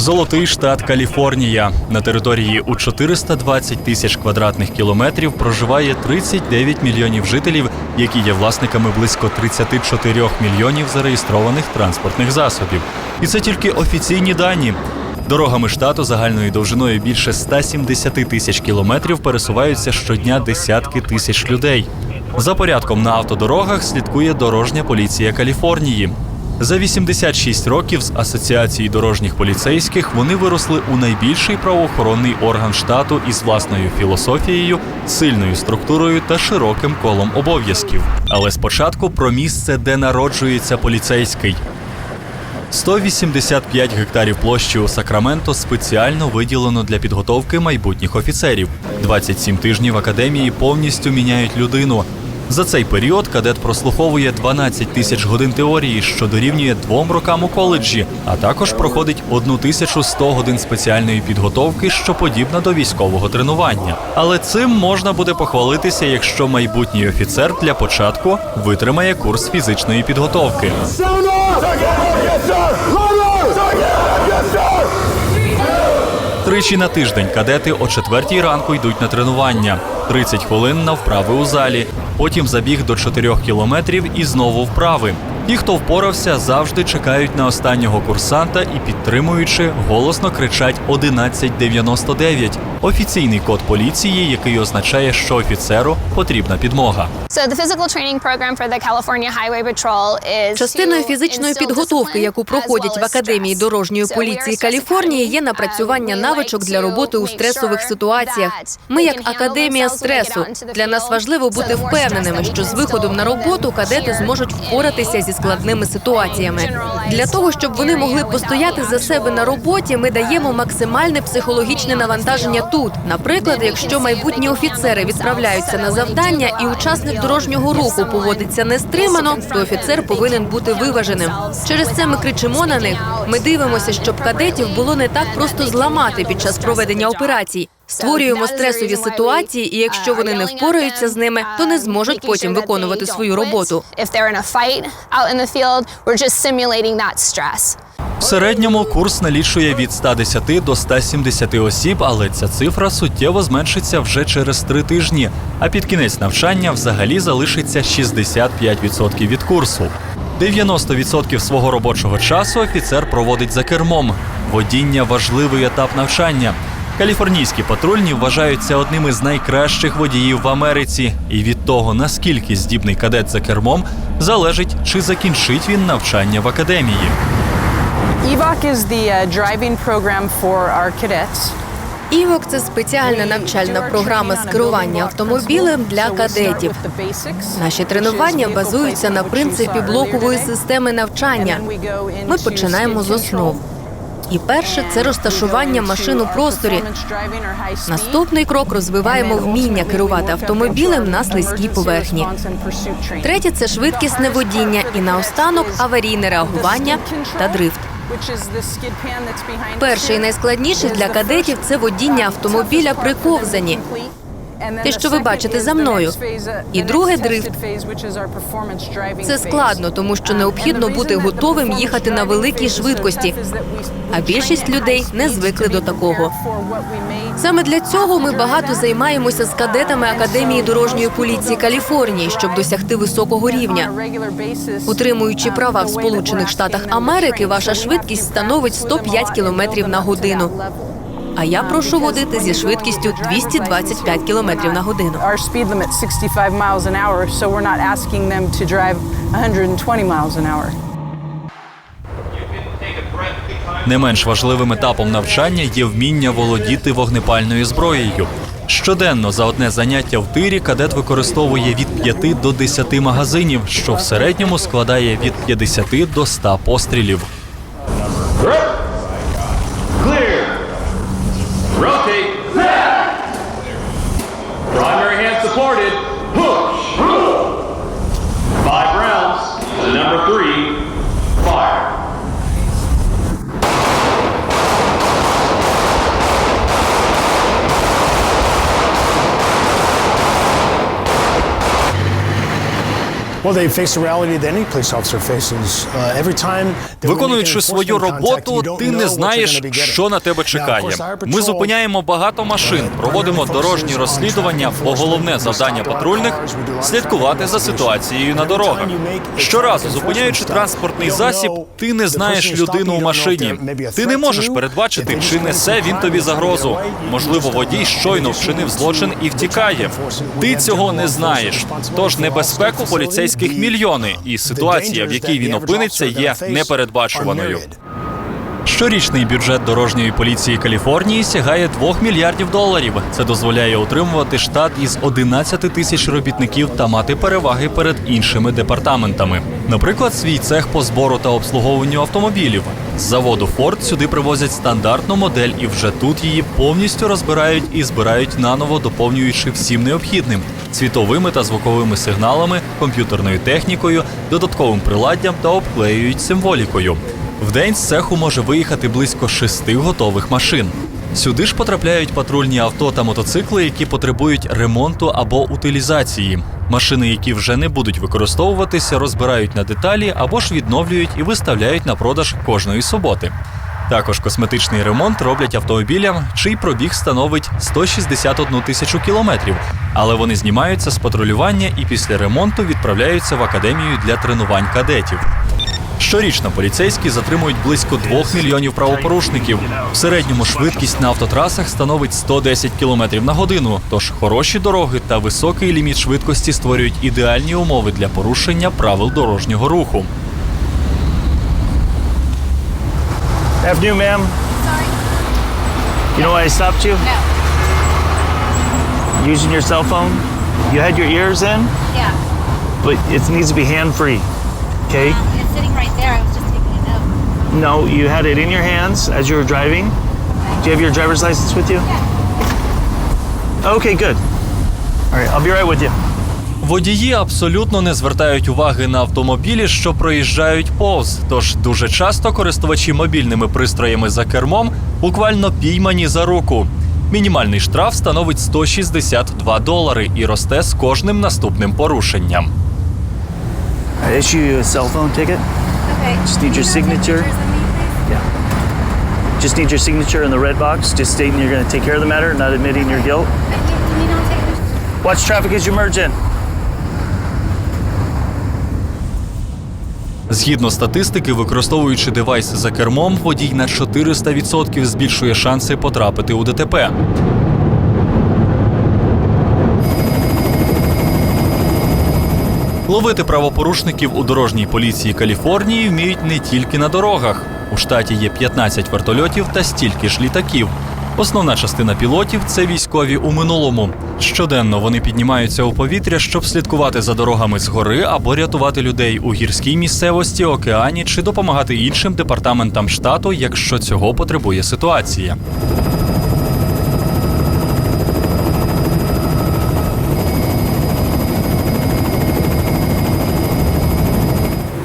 Золотий штат Каліфорнія. На території у 420 тисяч квадратних кілометрів проживає 39 мільйонів жителів, які є власниками близько 34 мільйонів зареєстрованих транспортних засобів. І це тільки офіційні дані. Дорогами штату загальною довжиною більше 170 тисяч кілометрів пересуваються щодня десятки тисяч людей. За порядком на автодорогах слідкує дорожня поліція Каліфорнії. За 86 років з асоціації дорожніх поліцейських вони виросли у найбільший правоохоронний орган штату із власною філософією, сильною структурою та широким колом обов'язків. Але спочатку про місце, де народжується поліцейський. 185 гектарів площі у Сакраменто спеціально виділено для підготовки майбутніх офіцерів. 27 тижнів академії повністю міняють людину. За цей період кадет прослуховує 12 тисяч годин теорії, що дорівнює двом рокам у коледжі, а також проходить 1100 годин спеціальної підготовки, що подібна до військового тренування. Але цим можна буде похвалитися, якщо майбутній офіцер для початку витримає курс фізичної підготовки. Тричі на тиждень кадети о четвертій ранку йдуть на тренування. 30 хвилин на вправи у залі. Потім забіг до 4 кілометрів і знову вправи. Ті, хто впорався, завжди чекають на останнього курсанта і, підтримуючи, голосно кричать 1199 – офіційний код поліції, який означає, що офіцеру потрібна підмога. Частиною фізичної підготовки, яку проходять в Академії дорожньої поліції Каліфорнії є напрацювання Uh, навичок для роботи у стресових ситуаціях. Ми, як академія стресу, для нас важливо бути впевненими, що з виходом на роботу кадети зможуть впоратися зі складними ситуаціями. Для того щоб вони могли постояти за себе на роботі, ми даємо максимальне психологічне навантаження тут. Наприклад, якщо майбутні офіцери відправляються на завдання, і учасник дорожнього руху поводиться нестримано, то офіцер повинен бути виваженим. Через це ми кричимо на них. Ми дивимося, щоб кадетів було не так просто зламати під час проведення операцій. Створюємо стресові ситуації, і якщо вони не впораються з ними, то не зможуть потім виконувати свою роботу. В середньому курс налічує від 110 до 170 осіб, але ця цифра суттєво зменшиться вже через три тижні. А під кінець навчання взагалі залишиться 65% від курсу. 90% свого робочого часу офіцер проводить за кермом. Водіння важливий етап навчання. Каліфорнійські патрульні вважаються одним із найкращих водіїв в Америці, і від того, наскільки здібний кадет за кермом, залежить, чи закінчить він навчання в академії. EVOC is the uh, driving program for our cadets. Івок це спеціальна навчальна програма з керування автомобілем для кадетів. Наші тренування базуються на принципі блокової системи навчання. Ми починаємо з основ. І перше це розташування машин у просторі. Наступний крок розвиваємо вміння керувати автомобілем на слизькій поверхні. Третє це швидкісне водіння і наостанок аварійне реагування та дрифт. Перше і найскладніше для кадетів це водіння автомобіля при ковзанні. Те, що ви бачите за мною. І друге дрифт. Це складно, тому що необхідно бути готовим їхати на великій швидкості. А більшість людей не звикли до такого. Саме для цього ми багато займаємося з кадетами Академії дорожньої поліції Каліфорнії, щоб досягти високого рівня. Утримуючи права в Сполучених Штатах Америки, ваша швидкість становить 105 кілометрів на годину. А я прошу водити зі швидкістю 225 кілометрів на годину. Our speed limit 65 miles an hour, so we're not asking them to drive 120 miles an hour. Не менш важливим етапом навчання є вміння володіти вогнепальною зброєю. Щоденно за одне заняття в тирі кадет використовує від 5 до 10 магазинів, що в середньому складає від 50 до 100 пострілів. Виконуючи свою роботу, ти не знаєш, що на тебе чекає. Ми зупиняємо багато машин, проводимо дорожні розслідування, бо головне завдання патрульних слідкувати за ситуацією на дорогах. Щоразу зупиняючи транспортний засіб, ти не знаєш людину у машині. Ти не можеш передбачити, чи несе він тобі загрозу. Можливо, водій щойно вчинив злочин і втікає. Ти цього не знаєш. Тож небезпеку поліцейських мільйони, і ситуація, в якій він опиниться, є непередбачуваною. Щорічний бюджет дорожньої поліції Каліфорнії сягає 2 мільярдів доларів. Це дозволяє утримувати штат із 11 тисяч робітників та мати переваги перед іншими департаментами. Наприклад, свій цех по збору та обслуговуванню автомобілів. З заводу Ford сюди привозять стандартну модель, і вже тут її повністю розбирають і збирають наново, доповнюючи всім необхідним світовими та звуковими сигналами, комп'ютерною технікою, додатковим приладдям та обклеюють символікою. В день з цеху може виїхати близько шести готових машин. Сюди ж потрапляють патрульні авто та мотоцикли, які потребують ремонту або утилізації. Машини, які вже не будуть використовуватися, розбирають на деталі або ж відновлюють і виставляють на продаж кожної суботи. Також косметичний ремонт роблять автомобілям, чий пробіг становить 161 тисячу кілометрів. Але вони знімаються з патрулювання і після ремонту відправляються в академію для тренувань кадетів. Щорічно поліцейські затримують близько 2 мільйонів правопорушників. В середньому швидкість на автотрасах становить 110 км на годину. Тож хороші дороги та високий ліміт швидкості створюють ідеальні умови для порушення правил дорожнього руху. Afternoon, ma'am. Sorry. You know why I stopped you? No. Using your cell phone? You had your ears in, Yeah. but it needs to be hand free. Okay? Um, it's sitting right there. I was just taking it out. No, you had it in your hands as you were driving. Do you have your driver's license with you? Yeah. Okay, good. All right, I'll be right with you. Водії абсолютно не звертають уваги на автомобілі, що проїжджають повз. Тож дуже часто користувачі мобільними пристроями за кермом буквально піймані за руку. Мінімальний штраф становить 162 долари і росте з кожним наступним порушенням. I issue you a cell phone ticket. Okay. Just need your signature. Just need your signature in the red box, just stating you're going to take care of the matter, not admitting your guilt. Watch traffic as you merge in. Згідно статистики, використовуючи девайси за кермом, водій на 400% збільшує шанси потрапити у ДТП. Ловити правопорушників у дорожній поліції Каліфорнії вміють не тільки на дорогах. У штаті є 15 вертольотів та стільки ж літаків. Основна частина пілотів це військові у минулому. Щоденно вони піднімаються у повітря, щоб слідкувати за дорогами згори або рятувати людей у гірській місцевості, океані чи допомагати іншим департаментам штату, якщо цього потребує ситуація.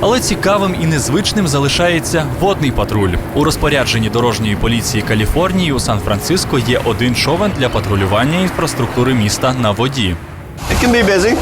Але цікавим і незвичним залишається водний патруль. У розпорядженні дорожньої поліції Каліфорнії у Сан-Франциско є один човен для патрулювання інфраструктури міста на воді. It can be busy.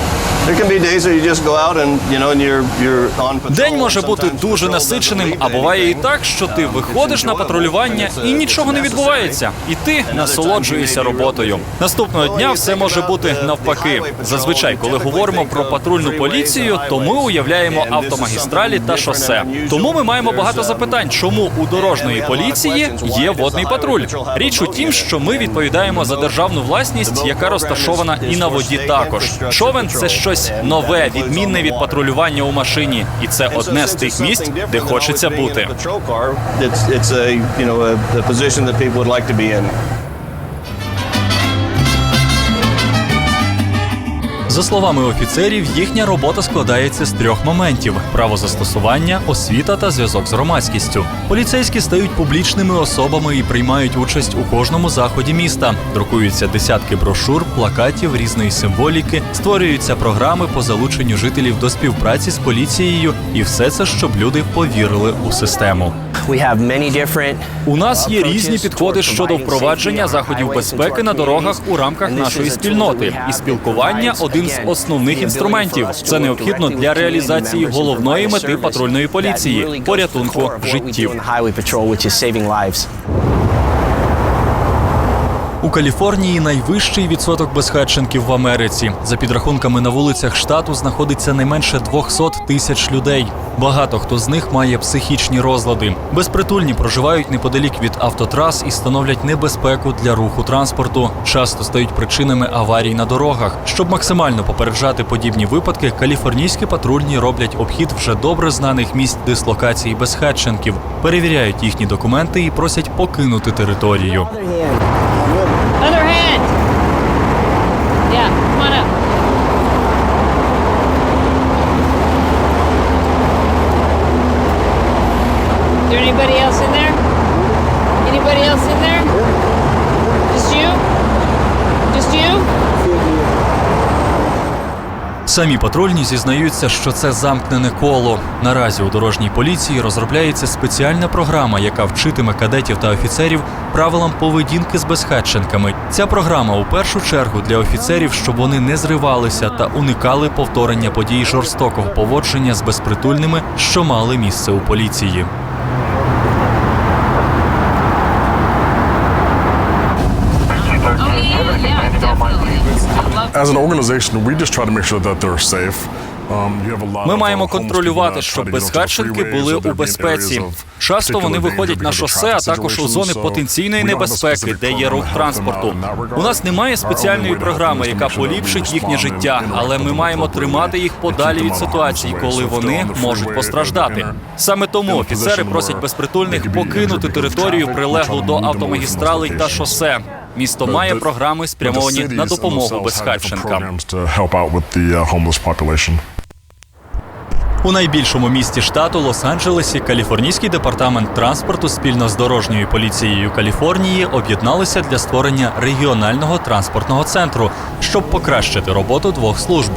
День може бути дуже насиченим, а буває і так, що ти Um, виходиш на патрулювання і нічого не відбувається. І ти насолоджуєшся роботою. Наступного дня все може бути навпаки. Зазвичай, коли говоримо про патрульну поліцію, то ми уявляємо автомагістралі та шосе. Тому ми маємо багато запитань, чому у дорожньої поліції є водний патруль. Річ у тім, що ми відповідаємо за державну власність, яка розташована і на воді також. Човен це щось нове, відмінне від патрулювання у машині, і це одне з тих місць, де хочеться бути. За словами офіцерів, їхня робота складається з трьох моментів: правозастосування, освіта та зв'язок з громадськістю. Поліцейські стають публічними особами і приймають участь у кожному заході міста. Друкуються десятки брошур, плакатів, різної символіки, створюються програми по залученню жителів до співпраці з поліцією, і все це, щоб люди повірили у систему. У нас є різні підходи щодо впровадження заходів безпеки на дорогах у рамках нашої спільноти і спілкування один один з основних інструментів. Це необхідно для реалізації головної мети патрульної поліції порятунку життів. У Каліфорнії найвищий відсоток безхатченків в Америці. За підрахунками на вулицях штату знаходиться не менше 200 тисяч людей. Багато хто з них має психічні розлади. Безпритульні проживають неподалік від автотрас і становлять небезпеку для руху транспорту. Часто стають причинами аварій на дорогах. Щоб максимально попереджати подібні випадки, каліфорнійські патрульні роблять обхід вже добре знаних місць дислокації безхатченків, перевіряють їхні документи і просять покинути територію. Other hand. Yeah, come on up. Is there anybody else in there? Anybody else in there? Just you? Just you? Самі патрульні зізнаються, що це замкнене коло. Наразі у дорожній поліції розробляється спеціальна програма, яка вчитиме кадетів та офіцерів правилам поведінки з безхатченками. Ця програма у першу чергу для офіцерів, щоб вони не зривалися та уникали повторення подій жорстокого поводження з безпритульними, що мали місце у поліції. As an organization, we just try to make sure that they're safe. Um, you have a lot Ми маємо uh, контролювати, щоб freeways, були у безпеці. Часто вони виходять на шосе, а також у зони потенційної небезпеки, де є рух транспорту. У нас немає спеціальної програми, яка поліпшить їхнє життя, але ми маємо тримати їх подалі від ситуації, коли вони можуть постраждати. Саме тому офіцери просять безпритульних покинути територію, прилеглу до автомагістралей та шосе. Місто має програми, спрямовані на допомогу безхатченкам. uh. У найбільшому місті штату Лос-Анджелесі каліфорнійський департамент транспорту спільно з дорожньою поліцією Каліфорнії об'єдналися для створення регіонального транспортного центру, щоб покращити роботу двох служб.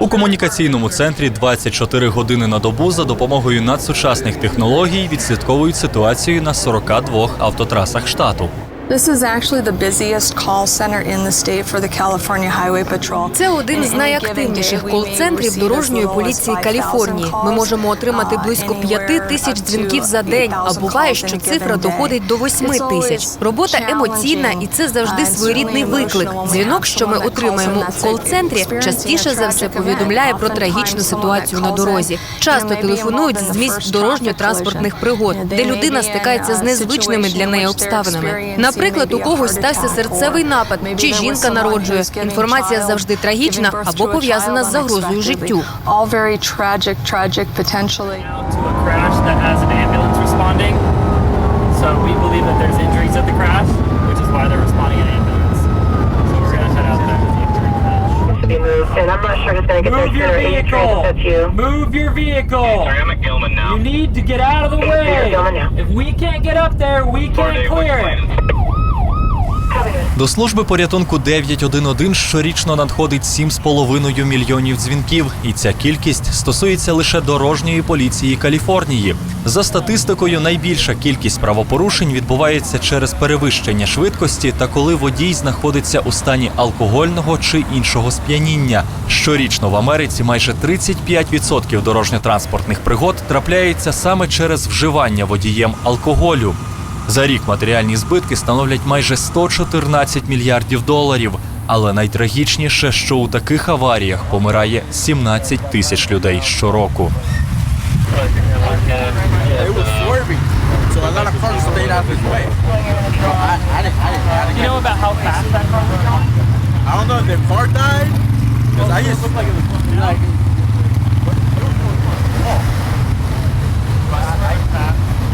У комунікаційному центрі 24 години на добу за допомогою надсучасних технологій відслідковують ситуацію на 42 автотрасах штату. This is actually the busiest call center in the state for the California Highway Patrol. Це один з найактивніших кол-центрів дорожньої поліції Каліфорнії. Ми можемо отримати близько п'яти тисяч дзвінків за день. А буває, що цифра доходить до восьми тисяч. Робота емоційна, і це завжди своєрідний виклик. Дзвінок, що ми отримаємо в кол-центрі, частіше за все повідомляє про трагічну ситуацію на дорозі. Часто телефонують з місць дорожньо-транспортних пригод, де людина стикається з незвичними для неї обставинами. Наприклад, у когось стався серцевий напад, чи жінка народжує. Інформація завжди трагічна або пов'язана з загрозою життю. And I'm not sure going to get Move sooner. Vehicle. that's you. Move your vehicle. Sorry, I'm at Gilman now. You need to get out of the way. going now. If we can't get up there, we can't Four-day clear wait it. До служби порятунку 911 щорічно надходить 7,5 мільйонів дзвінків, і ця кількість стосується лише дорожньої поліції Каліфорнії. За статистикою, найбільша кількість правопорушень відбувається через перевищення швидкості та коли водій знаходиться у стані алкогольного чи іншого сп'яніння. Щорічно в Америці майже 35% дорожньо-транспортних пригод трапляється саме через вживання водієм алкоголю. За рік матеріальні збитки становлять майже 114 мільярдів доларів. Але найтрагічніше, що у таких аваріях помирає 17 тисяч людей щороку.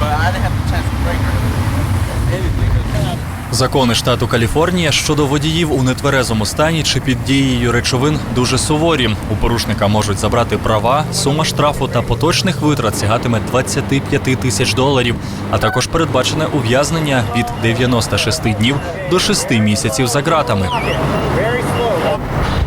But I didn't Закони штату Каліфорнія щодо водіїв у нетверезому стані чи під дією речовин дуже суворі. У порушника можуть забрати права, сума штрафу та поточних витрат сягатиме 25 тисяч доларів, а також передбачене ув'язнення від 96 днів до 6 місяців за ґратами.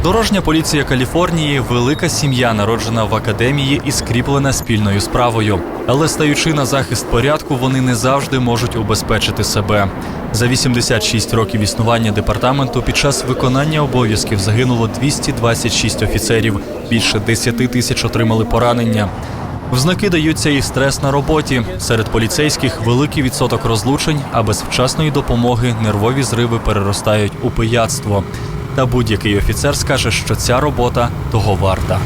Дорожня поліція Каліфорнії велика сім'я, народжена в академії і скріплена спільною справою. Але стаючи на захист порядку, вони не завжди можуть убезпечити себе. За 86 років існування департаменту під час виконання обов'язків загинуло 226 офіцерів. Більше 10 тисяч отримали поранення. В знаки даються і стрес на роботі. Серед поліцейських великий відсоток розлучень, а без вчасної допомоги нервові зриви переростають у пияцтво. Та будь-який офіцер скаже, що ця робота того варта.